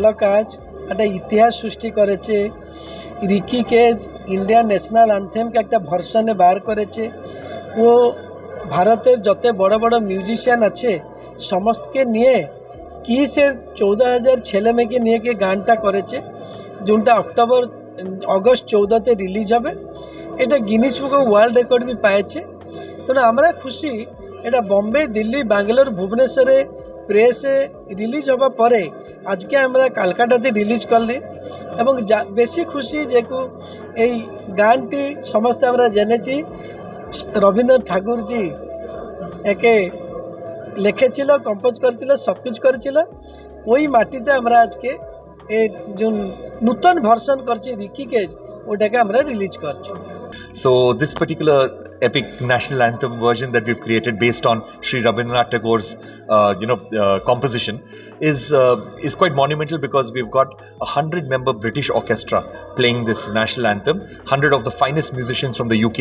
ভালো কাজ, একটা ইতিহাস সৃষ্টি করেছে। রিকি কেজ, ইন্ডিয়ান ন্যাশনাল অ্যান্থেমকে একটা ভরসনে বার করেছে। ও ভারতের যত বড় বড় মিউজিশিয়ান আছে, সমস্তকে নিয়ে কিসের চৌদহ হাজার ছেলে মেয়েকে নিয়ে গিয়ে গানটা করেছে? যোনটা অক্টোবর, অগস্ট চৌদতে রিলিজ হবে। এটা গিনিস বুক ওয়ার্ল্ড রেকর্ড বি পাইছে। তেণু আমরা খুশি, এটা বম্বে, দিল্লি, বাঙ্গালোর, ভুবনেশ্বরে, প্রেসে রিলিজ হওয়া পরে আজকে আমরা কালকাটাতে রিলিজ করলি এবং যা- বেশি খুশি যেকু এই গানটি সমস্ত আমরা জেনেছি। রবীন্দ্রনাথ ঠাকুরজি একে লিখেছিল কম্পোজ করেছিল, সব কিছু করেছিল। ওই মাটিতে আমরা আজকে এই যে নূতন ভার্সন করছি, রিকি কেজ, ওটাকে আমরা রিলিজ করছি। So this particular epic national anthem version that we've created based on Sri Rabindranath Tagore's, uh, you know, uh, composition is uh, is quite monumental because we've got a hundred-member British orchestra playing this national anthem, hundred of the finest musicians from the UK,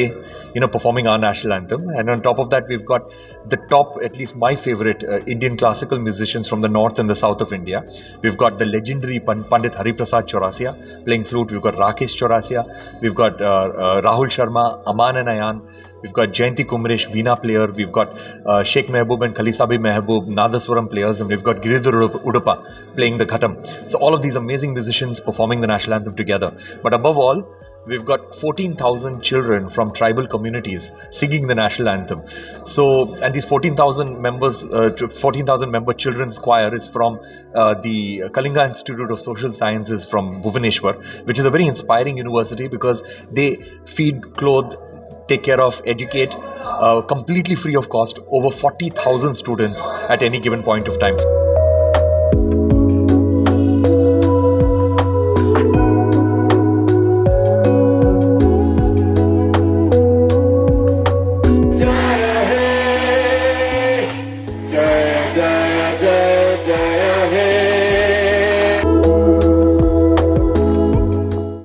you know, performing our national anthem, and on top of that, we've got the top, at least my favorite, uh, Indian classical musicians from the north and the south of India. We've got the legendary Pan- Pandit Hariprasad Chaurasia playing flute. We've got Rakesh Chaurasia. We've got uh, uh, Rahul Sharma, Aman and Ayan. We've got Jayanti Kumresh, Veena player. We've got uh, Sheikh Mehboob and Khalisabi Mehboob, Nadaswaram players, and we've got Giridhar Udupa playing the Ghatam. So all of these amazing musicians performing the national anthem together. But above all, we've got 14,000 children from tribal communities singing the national anthem. So, and these 14,000 members, uh, 14,000 member children's choir is from uh, the Kalinga Institute of Social Sciences from Bhubaneswar, which is a very inspiring university because they feed, clothe, take care of, educate uh, completely free of cost over 40,000 students at any given point of time.